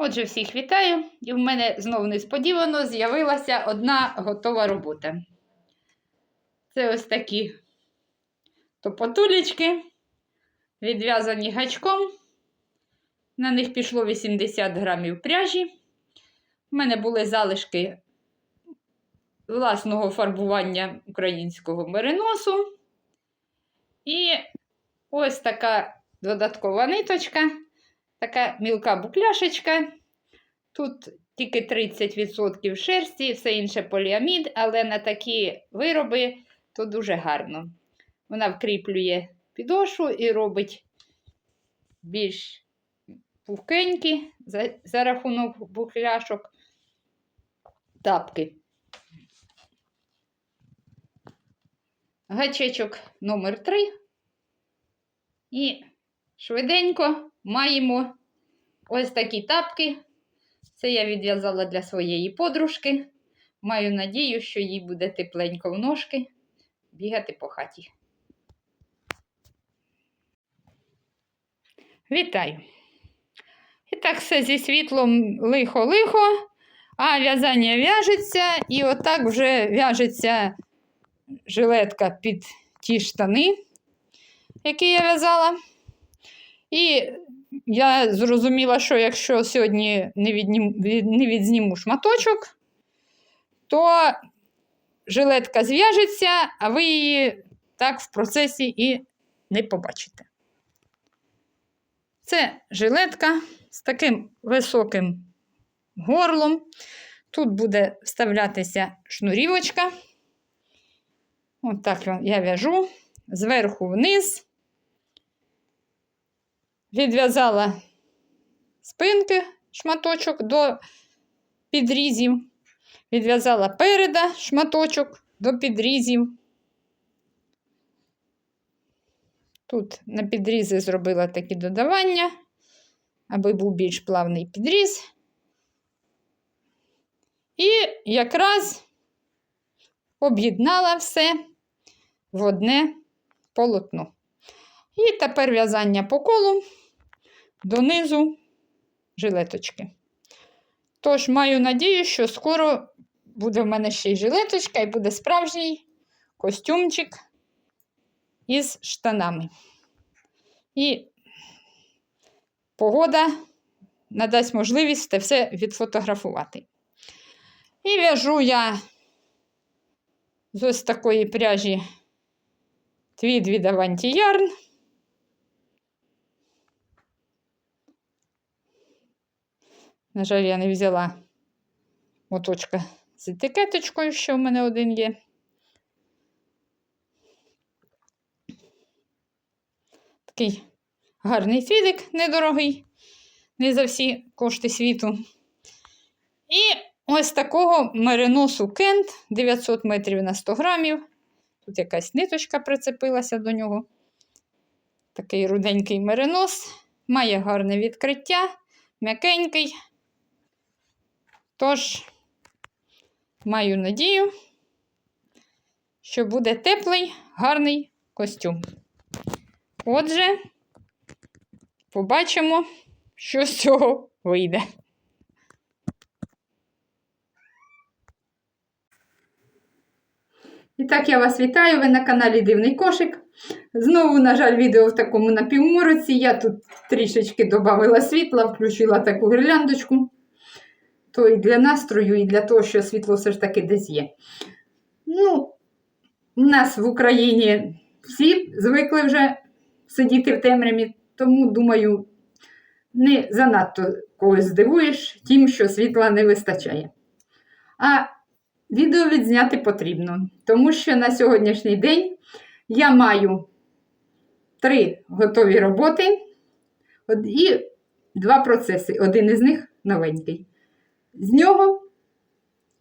Отже, всіх вітаю, і в мене знову несподівано з'явилася одна готова робота. Це ось такі топотулечки, відв'язані гачком. На них пішло 80 грамів пряжі. У мене були залишки власного фарбування українського мериносу. І ось така додаткова ниточка. Така мілка букляшечка. Тут тільки 30% шерсті, все інше поліамід, але на такі вироби то дуже гарно. Вона вкріплює підошву і робить більш пухкенькі за, за рахунок букляшок тапки. Гачечок номер 3 І швиденько маємо ось такі тапки. Це я відв'язала для своєї подружки. Маю надію, що їй буде тепленько в ножки бігати по хаті. Вітаю! І так все зі світлом лихо-лихо, а в'язання в'яжеться, і отак вже в'яжеться жилетка під ті штани, які я в'язала. І я зрозуміла, що якщо сьогодні не, віднім, від- не відзніму шматочок, то жилетка зв'яжеться, а ви її так в процесі і не побачите. Це жилетка з таким високим горлом. Тут буде вставлятися шнурівочка. От я в'яжу зверху вниз. Відв'язала спинки шматочок до підрізів. Відв'язала переда шматочок до підрізів. Тут на підрізи зробила такі додавання, аби був більш плавний підріз. І якраз об'єднала все в одне полотно. І тепер в'язання по колу донизу жилеточки. Тож, маю надію, що скоро буде в мене ще й жилеточка, і буде справжній костюмчик із штанами. І погода надасть можливість це все відфотографувати. І в'яжу я з ось такої пряжі твід від Avanti Yarn. На жаль, я не взяла моточка з етикеточкою, що в мене один є. Такий гарний твідик недорогий, не за всі кошти світу. І ось такого мериносу Кент 900 метрів на 100 грамів. Тут якась ниточка прицепилася до нього. Такий руденький меринос, має гарне відкриття, м'якенький. Тож, маю надію, що буде теплий, гарний костюм. Отже, побачимо, що з цього вийде. І так, я вас вітаю. Ви на каналі Дивний Кошик. Знову, на жаль, відео в такому напівмороці. Я тут трішечки додала світла, включила таку гірляндочку. То і для настрою, і для того, що світло все ж таки десь є. Ну, у нас в Україні всі звикли вже сидіти в темряві, тому, думаю, не занадто когось здивуєш тим, що світла не вистачає. А відео відзняти потрібно, тому що на сьогоднішній день я маю три готові роботи і два процеси. Один із них новенький. З нього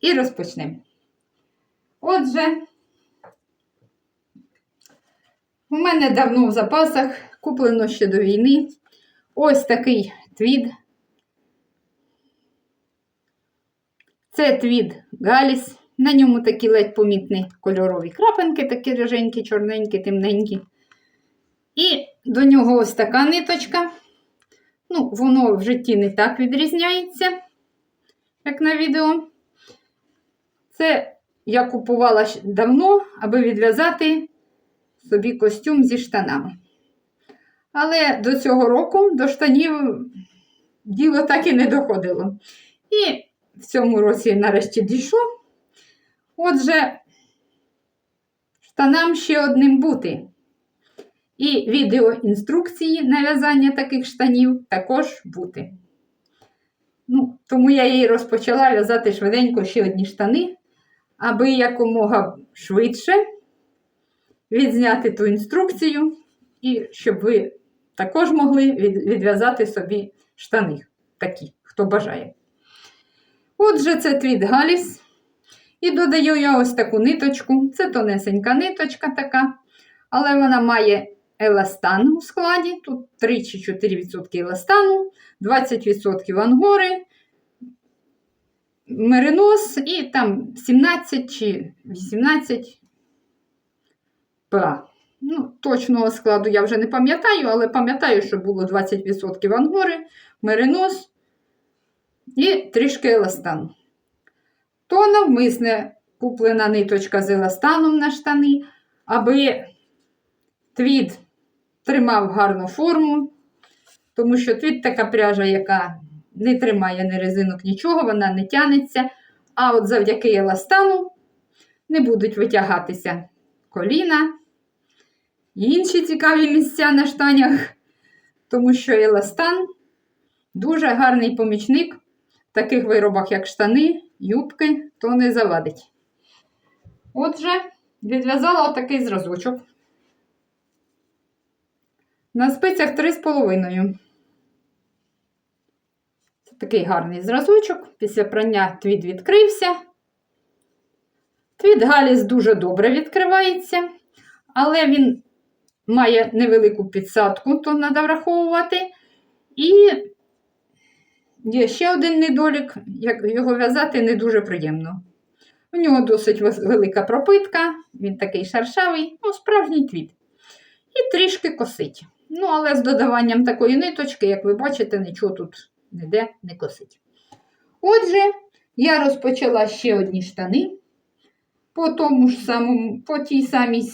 і розпочнемо. Отже, у мене давно в запасах куплено ще до війни ось такий твід. Це твід Галіс. На ньому такі ледь помітні кольорові крапинки, такі риженькі, чорненькі, темненькі. І до нього ось така ниточка. Ну, воно в житті не так відрізняється, як на відео. Це я купувала давно, аби відв'язати собі костюм зі штанами. Але до цього року до штанів діло так і не доходило. І в цьому році нарешті дійшло. Отже, штанам ще одним бути. І відеоінструкції на в'язання таких штанів також бути. Ну, тому я її розпочала в'язати швиденько ще одні штани, аби якомога швидше відзняти ту інструкцію, і щоб ви також могли відв'язати собі штани такі, хто бажає. Отже, це твіт Галіс. І додаю я ось таку ниточку. Це тонесенька ниточка така, але вона має еластан у складі. Тут 3 чи 4% еластану, 20% ангори, меринос і там 17 чи 18 ПА. Ну, точного складу я вже не пам'ятаю, але пам'ятаю, що було 20% ангори, меринос і трішки еластану. То навмисне куплена ниточка з еластаном на штани, аби твід тримав гарну форму, тому що твід така пряжа, яка не тримає ні резинок, нічого, вона не тянеться. А от завдяки еластану не будуть витягатися коліна і інші цікаві місця на штанях, тому що еластан дуже гарний помічник в таких виробах, як штани, юбки, то не завадить. Отже, відв'язала отакий зразочок. На спицях 3,5. Це такий гарний зразочок. Після прання твід відкрився. Твід Галіс дуже добре відкривається, але він має невелику підсадку, то треба враховувати. І є ще один недолік, як його в'язати не дуже приємно. У нього досить велика пропитка, він такий шершавий, ну, справжній твіт. І трішки косить. Ну, але з додаванням такої ниточки, як ви бачите, нічого тут ніде не косить. Отже, я розпочала ще одні штани по тому ж самому, по тій самій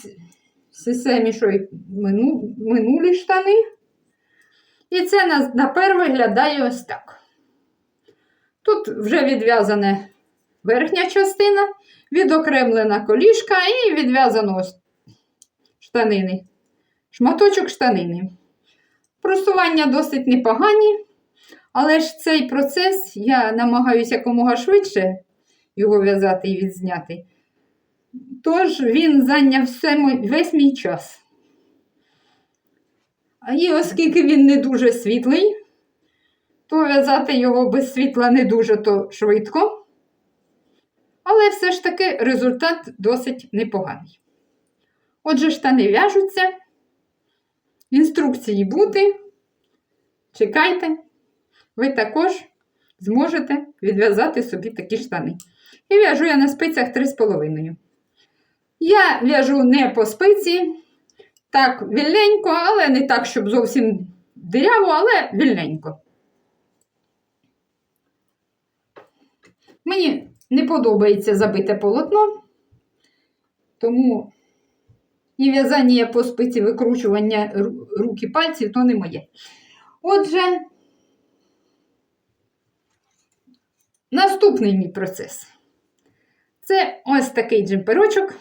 системі, що й мину, минулі штани. І це на, напер виглядає ось так. Тут вже відв'язана верхня частина, відокремлена колішка і відв'язано ось штанини. Шматочок штанини. Просування досить непогані, але ж цей процес я намагаюся якомога швидше його в'язати і відзняти. Тож він зайняв весь мій час. І оскільки він не дуже світлий, то в'язати його без світла не дуже то швидко. Але все ж таки результат досить непоганий. Отже, штани в'яжуться, інструкції бути. Чекайте, ви також зможете відв'язати собі такі штани. І в'яжу я на спицях 3,5. Я в'яжу не по спиці, так вільненько, але не так, щоб зовсім диряво, але вільненько. Мені не подобається забите полотно, тому і в'язання по спиці викручування ру- рук і пальців то не моє. Отже, наступний мій процес. Це ось такий джемперочок,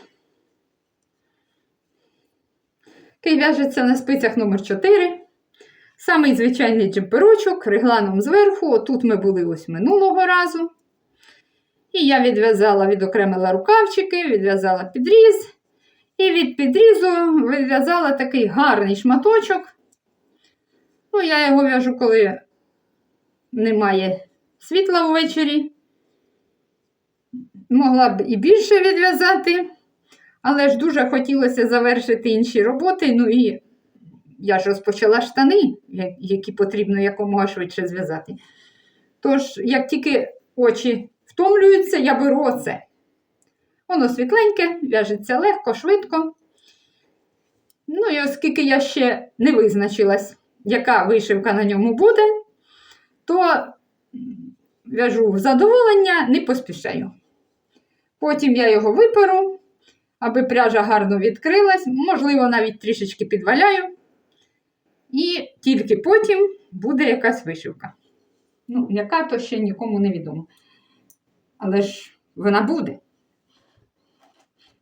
який в'яжеться на спицях номер 4 Самий звичайний джемперочок, регланом зверху. Отут ми були ось минулого разу. І я відв'язала, відокремила рукавчики, відв'язала підріз. І від підрізу відв'язала такий гарний шматочок. Ну, я його в'яжу, коли немає світла ввечері. Могла б і більше відв'язати, але ж дуже хотілося завершити інші роботи. Ну і я ж розпочала штани, які потрібно якомога швидше зв'язати. Тож, як тільки очі втомлюються, я беру оце. Воно світленьке, в'яжеться легко, швидко. Ну і оскільки я ще не визначилась, яка вишивка на ньому буде, то в'яжу в задоволення, не поспішаю. Потім я його виперу, аби пряжа гарно відкрилась, можливо, навіть трішечки підваляю. І тільки потім буде якась вишивка. Ну, яка то ще нікому не відомо. Але ж вона буде.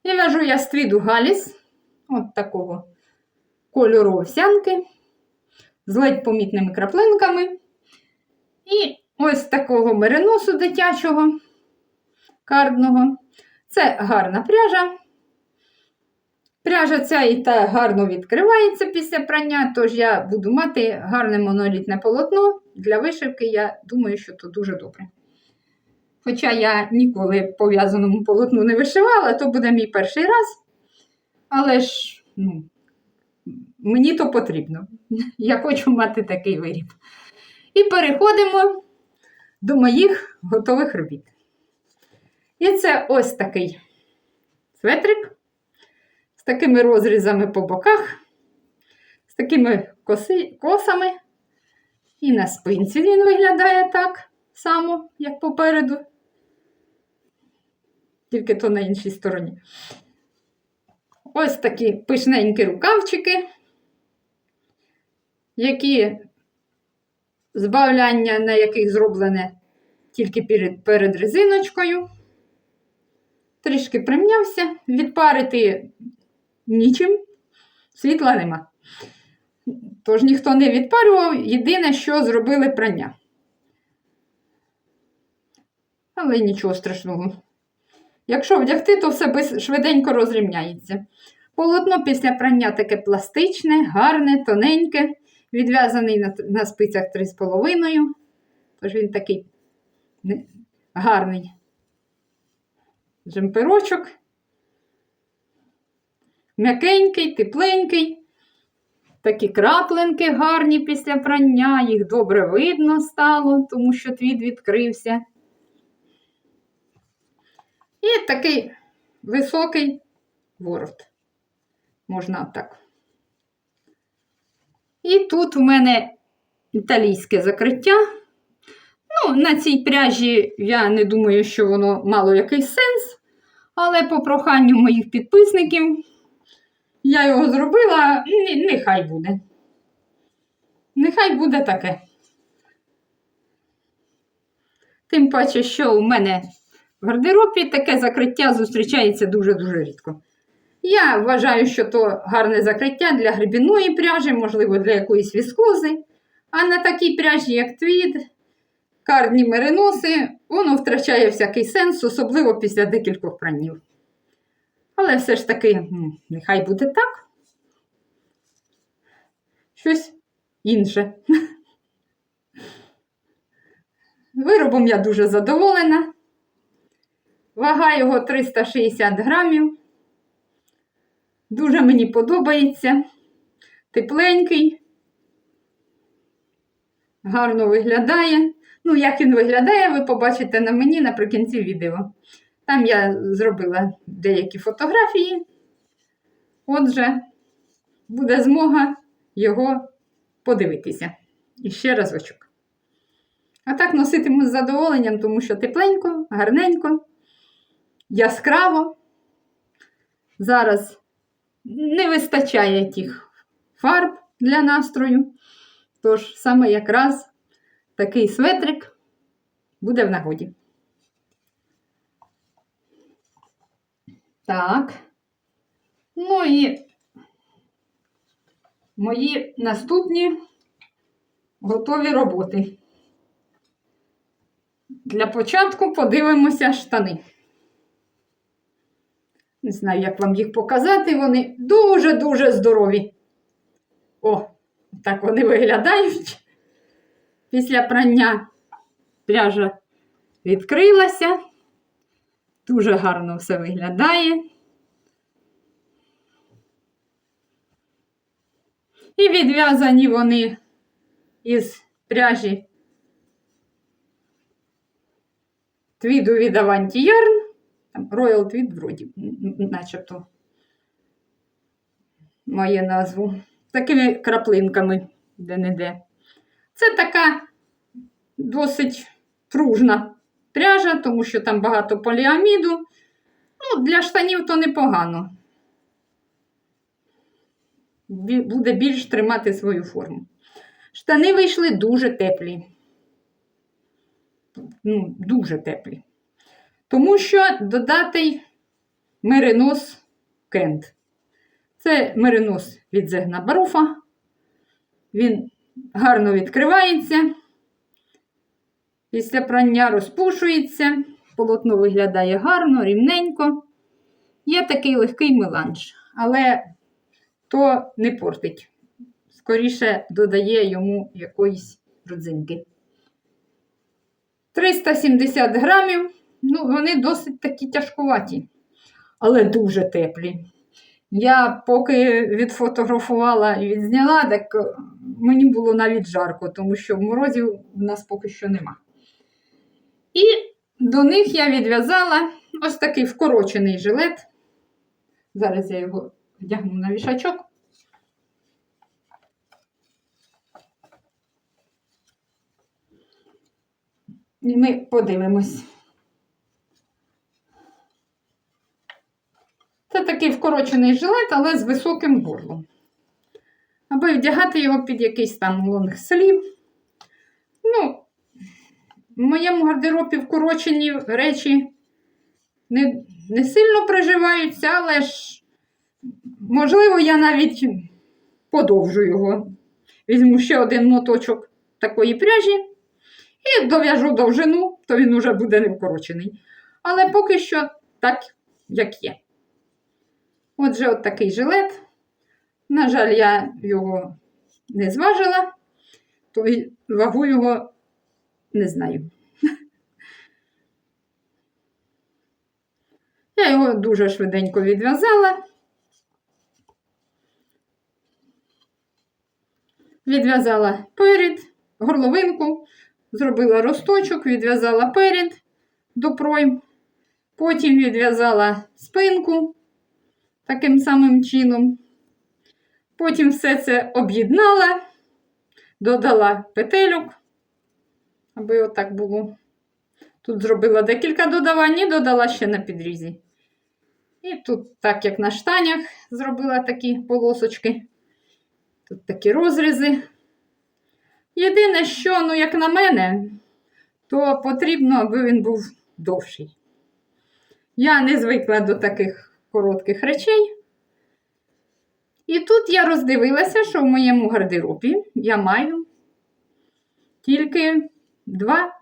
І в'яжу я з твіду Галіс, от такого кольору овсянки, з ледь помітними краплинками. І ось такого мериносу дитячого, кардного. Це гарна пряжа. Пряжа ця і та гарно відкривається після прання, тож я буду мати гарне монолітне полотно для вишивки. Я думаю, що це дуже добре. Хоча я ніколи пов'язаному полотну не вишивала, то буде мій перший раз. Але ж ну, мені то потрібно. Я хочу мати такий виріб. І переходимо до моїх готових робіт. І це ось такий светрик з такими розрізами по боках, з такими коси, косами. І на спинці він виглядає так само, як попереду. Тільки то на іншій стороні. Ось такі пишненькі рукавчики, які збавляння на яких зроблене тільки перед, перед резиночкою. Трішки примнявся, відпарити нічим, світла нема. Тож ніхто не відпарював, єдине, що зробили прання. Але нічого страшного. Якщо вдягти, то все швиденько розрівняється. Полотно після прання таке пластичне, гарне, тоненьке, відв'язаний на, на спицях 3,5. Тож він такий гарний джемперочок. М'якенький, тепленький. Такі краплинки гарні після прання, їх добре видно стало, тому що твід відкрився. І такий високий ворот. Можна так. І тут у мене італійське закриття. Ну, на цій пряжі я не думаю, що воно мало якийсь сенс, але по проханню моїх підписників я його зробила, нехай буде. Нехай буде таке. Тим паче, що у мене в гардеробі таке закриття зустрічається дуже-дуже рідко. Я вважаю, що то гарне закриття для грибіної пряжі, можливо, для якоїсь віскози. А на такій пряжі, як твід, карні мериноси, воно втрачає всякий сенс, особливо після декількох пранів. Але все ж таки, нехай буде так. Щось інше. Виробом я дуже задоволена. Вага його 360 грамів. Дуже мені подобається. Тепленький. Гарно виглядає. Ну, як він виглядає, ви побачите на мені наприкінці відео. Там я зробила деякі фотографії. Отже, буде змога його подивитися. І ще разочок. А так носитиму з задоволенням, тому що тепленько, гарненько, яскраво. Зараз не вистачає тих фарб для настрою. Тож саме якраз такий светрик буде в нагоді. Так. Ну і мої наступні готові роботи. Для початку подивимося штани. Не знаю, як вам їх показати, вони дуже-дуже здорові. О, так вони виглядають. Після прання пряжа відкрилася. Дуже гарно все виглядає. І відв'язані вони із пряжі твіду від Yarn. Там Royal Tweed вроді, начебто має назву. Такими краплинками де-не-де. Це така досить пружна пряжа, тому що там багато поліаміду. Ну, для штанів то непогано. Буде більш тримати свою форму. Штани вийшли дуже теплі. Ну, дуже теплі. Тому що додатий меринос кент. Це меринос від зегна баруфа. Він гарно відкривається. Після прання розпушується. Полотно виглядає гарно, рівненько. Є такий легкий меланж, але то не портить. Скоріше додає йому якоїсь родзинки. 370 грамів. Ну, вони досить такі тяжкуваті, але дуже теплі. Я поки відфотографувала і відзняла, так е, мені було навіть жарко, тому що морозів в нас поки що нема. І до них я відв'язала ось такий вкорочений жилет. Зараз я його вдягну на вішачок. І ми подивимось. Це такий вкорочений жилет, але з високим горлом. Аби вдягати його під якийсь там лонгслів. Ну, в моєму гардеробі вкорочені речі не, не сильно приживаються, але ж, можливо, я навіть подовжу його. Візьму ще один моточок такої пряжі і дов'яжу довжину, то він уже буде не вкорочений. Але поки що так, як є. Отже, от такий жилет. На жаль, я його не зважила, то й вагу його не знаю. Я його дуже швиденько відв'язала. Відв'язала перед, горловинку, зробила росточок, відв'язала перед до пройм, потім відв'язала спинку таким самим чином. Потім все це об'єднала, додала петельок, аби отак було. Тут зробила декілька додавань і додала ще на підрізі. І тут, так як на штанях, зробила такі полосочки. Тут такі розрізи. Єдине, що, ну, як на мене, то потрібно, аби він був довший. Я не звикла до таких коротких речей. І тут я роздивилася, що в моєму гардеробі я маю тільки два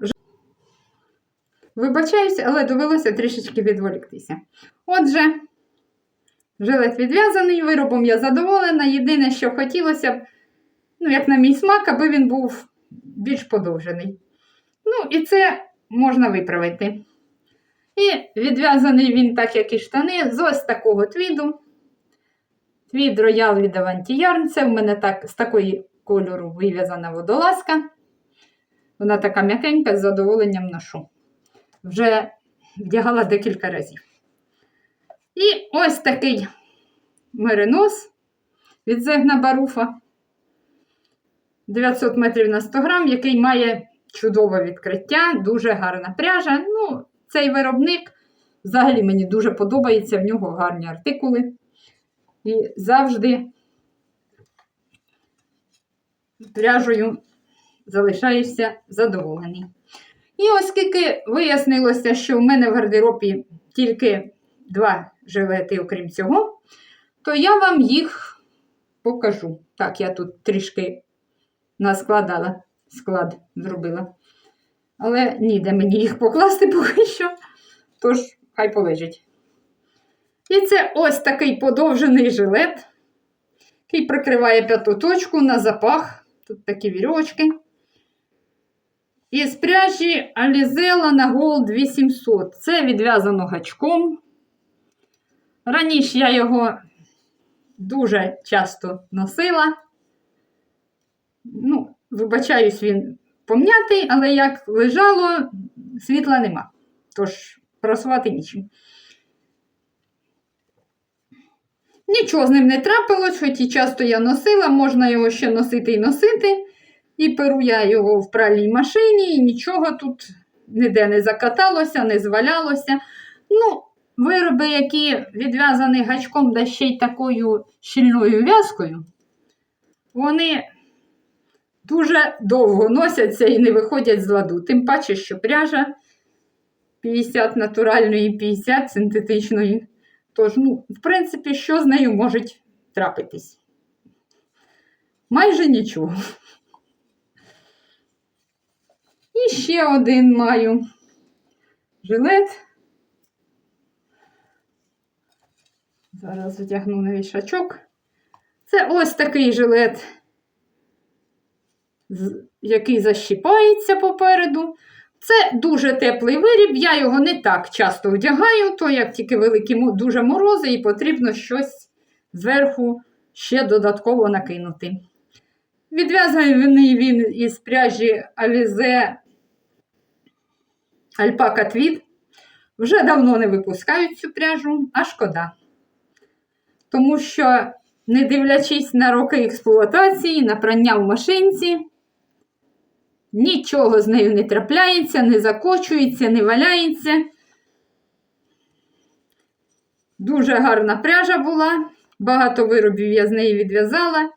Вибачаюсь, але довелося трішечки відволіктися. Отже, жилет відв'язаний, виробом я задоволена. Єдине, що хотілося б, ну, як на мій смак, аби він був більш подовжений. Ну, і це можна виправити. І відв'язаний він, так як і штани, з ось такого твіду. Твід роял від Yarn. Це в мене так, з такої кольору вив'язана водолазка. Вона така м'якенька, з задоволенням ношу. Вже вдягала декілька разів. І ось такий меринос від Зегна Баруфа. 900 метрів на 100 грам, який має чудове відкриття, дуже гарна пряжа. Ну, цей виробник взагалі мені дуже подобається, в нього гарні артикули. І завжди пряжею залишаєшся задоволений. І оскільки вияснилося, що в мене в гардеробі тільки два жилети, окрім цього, то я вам їх покажу. Так, я тут трішки наскладала, склад зробила. Але ніде мені їх покласти поки що, тож хай полежить. І це ось такий подовжений жилет, який прикриває п'яту точку на запах. Тут такі вірьовочки. Із пряжі Alizella на Gold 800. Це відв'язано гачком. Раніше я його дуже часто носила. Ну, вибачаюсь, він пом'ятий, але як лежало, світла нема. Тож просувати нічим. Нічого з ним не трапилось, хоч і часто я носила, можна його ще носити і носити. І перу я його в пральній машині, і нічого тут ніде не закаталося, не звалялося. Ну, вироби, які відв'язані гачком да ще й такою щільною в'язкою, вони дуже довго носяться і не виходять з ладу. Тим паче, що пряжа 50 натуральної, 50 синтетичної. Тож, ну, в принципі, що з нею може трапитись? Майже нічого. І ще один маю жилет. Зараз одягну на вішачок. Це ось такий жилет, який защіпається попереду. Це дуже теплий виріб, я його не так часто вдягаю, то як тільки великі дуже морози, і потрібно щось зверху ще додатково накинути. Відв'язаний він із пряжі Alize Alpaca Tweed. Вже давно не випускають цю пряжу, а шкода. Тому що, не дивлячись на роки експлуатації, на прання в машинці, нічого з нею не трапляється, не закочується, не валяється. Дуже гарна пряжа була, багато виробів я з неї відв'язала.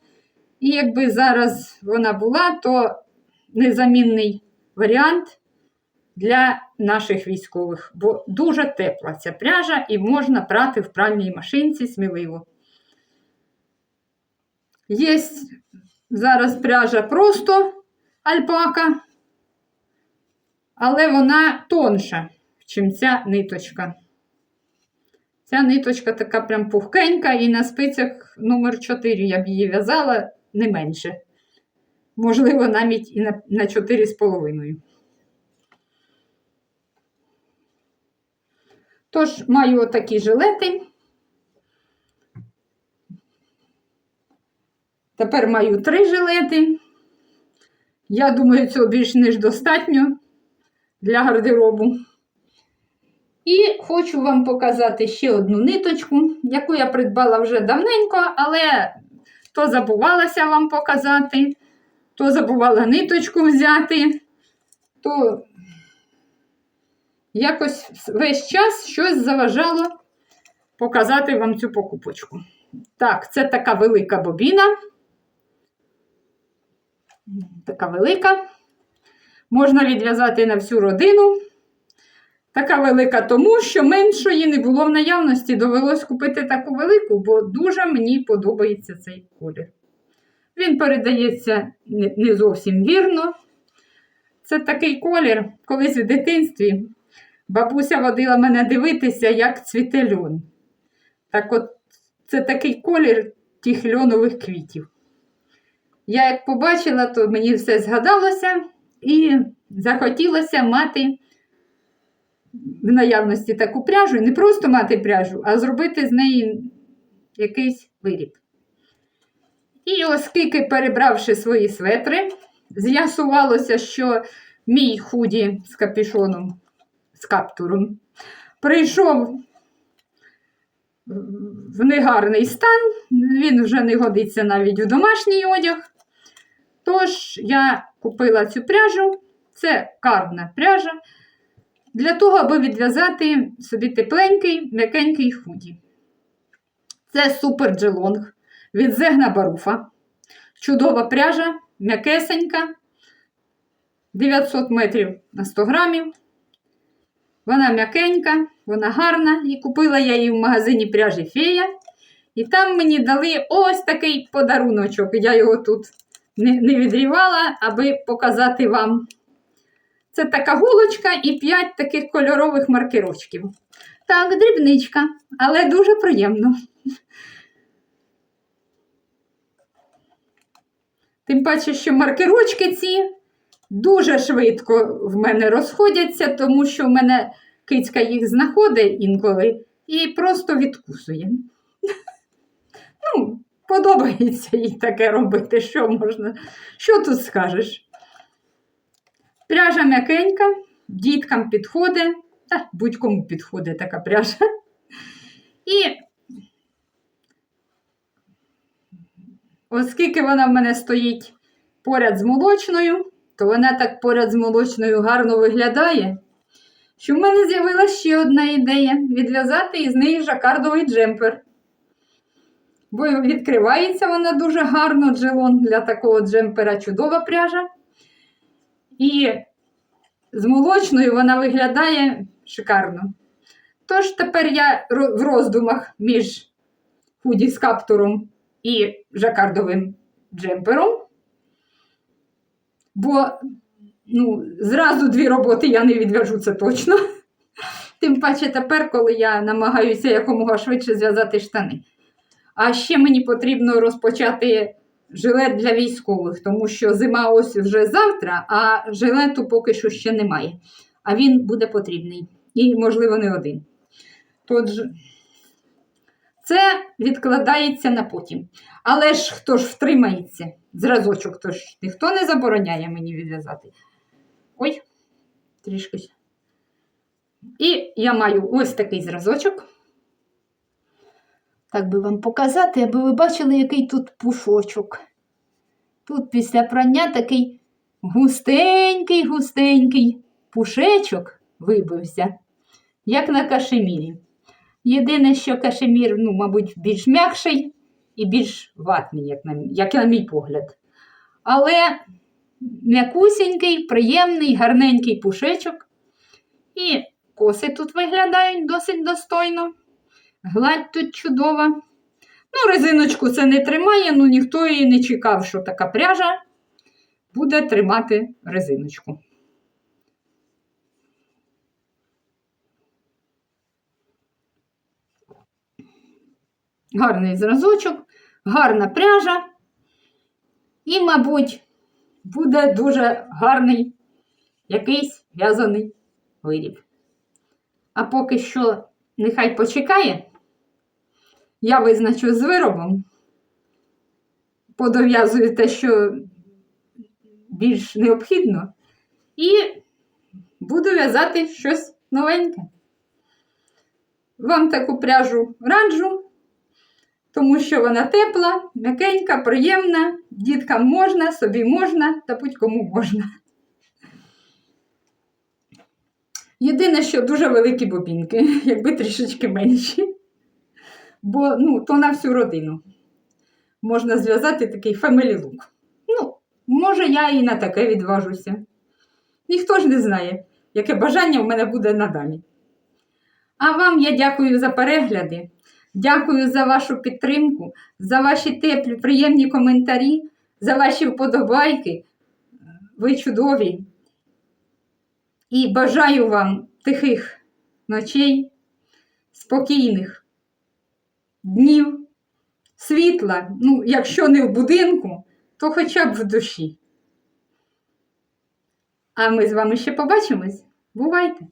І якби зараз вона була, то незамінний варіант для наших військових, бо дуже тепла ця пряжа і можна прати в пральній машинці сміливо. Є зараз пряжа просто альпака, але вона тонша, ніж ця ниточка. Ця ниточка така прям пухкенька, і на спицях номер 4 я б її в'язала не менше. Можливо, навіть і на, на 4,5. Тож, маю отакі жилети. Тепер маю три жилети. Я думаю, цього більш ніж достатньо для гардеробу. І хочу вам показати ще одну ниточку, яку я придбала вже давненько, але то забувалася вам показати, то забувала ниточку взяти, то якось весь час щось заважало показати вам цю покупочку. Так, це така велика бобіна. Така велика. Можна відв'язати на всю родину. Така велика, тому що меншої не було в наявності. Довелось купити таку велику, бо дуже мені подобається цей колір. Він передається не зовсім вірно. Це такий колір, колись в дитинстві бабуся водила мене дивитися, як цвіте льон. Так от, це такий колір тих льонових квітів. Я як побачила, то мені все згадалося і захотілося мати в наявності таку пряжу, і не просто мати пряжу, а зробити з неї якийсь виріб. І оскільки, перебравши свої светри, з'ясувалося, що мій худі з капюшоном, з каптуром, прийшов в негарний стан, він вже не годиться навіть у домашній одяг. Тож я купила цю пряжу, це карна пряжа, для того, аби відв'язати собі тепленький, м'якенький худі. Це супер джелонг від Зегна Баруфа. Чудова пряжа, м'якесенька, 900 метрів на 100 грамів. Вона м'якенька, вона гарна. І купила я її в магазині пряжі Фея. І там мені дали ось такий подаруночок. Я його тут не, відрівала, аби показати вам. Це така гулочка і 5 таких кольорових маркерочків. Так, дрібничка, але дуже приємно. Тим паче, що маркерочки ці дуже швидко в мене розходяться, тому що в мене кицька їх знаходить інколи і просто відкусує. Ну, подобається їй таке робити, що можна. Що тут скажеш? Пряжа м'якенька, діткам підходить, та будь-кому підходить така пряжа. І оскільки вона в мене стоїть поряд з молочною, то вона так поряд з молочною гарно виглядає, що в мене з'явилася ще одна ідея відв'язати із неї жакардовий джемпер. Бо відкривається вона дуже гарно, джелон для такого джемпера чудова пряжа. І з молочною вона виглядає шикарно. Тож тепер я в роздумах між худі з каптуром і жакардовим джемпером. Бо ну, зразу дві роботи я не відв'яжу, це точно. Тим паче тепер, коли я намагаюся якомога швидше зв'язати штани. А ще мені потрібно розпочати жилет для військових, тому що зима ось вже завтра, а жилету поки що ще немає. А він буде потрібний. І, можливо, не один. Тож, це відкладається на потім. Але ж хто ж втримається? Зразочок, то ж ніхто не забороняє мені відв'язати. Ой, трішки. І я маю ось такий зразочок. Так би вам показати, аби ви бачили, який тут пушочок. Тут після прання такий густенький, густенький пушечок вибився, як на кашемірі. Єдине, що кашемір, ну, мабуть, більш м'якший і більш ватний, як на, як на мій погляд. Але м'якусінький, приємний, гарненький пушечок. І коси тут виглядають досить достойно. Гладь тут чудова. Ну, резиночку це не тримає, ну ніхто її не чекав, що така пряжа буде тримати резиночку. Гарний зразочок, гарна пряжа. І, мабуть, буде дуже гарний якийсь в'язаний виріб. А поки що нехай почекає, я визначу з виробом, подов'язую те, що більш необхідно, і буду в'язати щось новеньке. Вам таку пряжу раджу, тому що вона тепла, м'якенька, приємна, діткам можна, собі можна та будь-кому можна. Єдине, що дуже великі бобінки, якби трішечки менші. Бо ну, то на всю родину. Можна зв'язати такий look. Ну, може, я і на таке відважуся. Ніхто ж не знає, яке бажання в мене буде надалі. А вам я дякую за перегляди, дякую за вашу підтримку, за ваші теплі, приємні коментарі, за ваші вподобайки. Ви чудові. І бажаю вам тихих ночей, спокійних днів, світла, ну, якщо не в будинку, то хоча б в душі. А ми з вами ще побачимось. Бувайте!